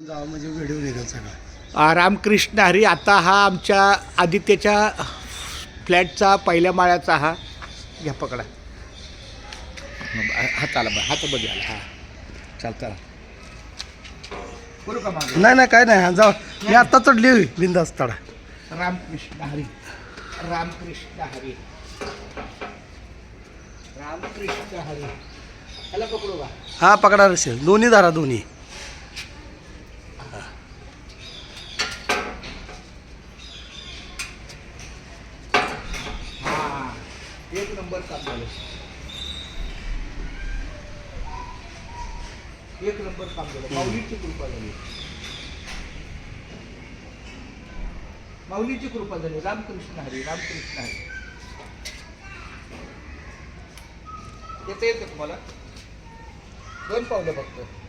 म्हणजे व्हिडिओ निघेल सगळा. रामकृष्ण हरी आता हा आमच्या आदित्यच्या फ्लॅटचा पहिल्या माळ्याचा हा. घ्या पकडा. हात आला बा हात आला हा. चाल चला. करू का नाही नाही काय नाही. हा जाऊ. मी आत्ता चढली बिंदास तडा. रामकृष्ण हरी. रामकृष्ण हरी. रामकृष्ण हरी. त्याला पकडू का? हा पकडा असेल दोन्ही धारा दोन्ही. एक नंबर काम झालं. एक नंबर काम झालं. माऊलीची कृपा झाली. माऊलीची कृपा झाली. रामकृष्ण हरी रामकृष्ण हरी. येता येतं तुम्हाला? दोन पावलं फक्त.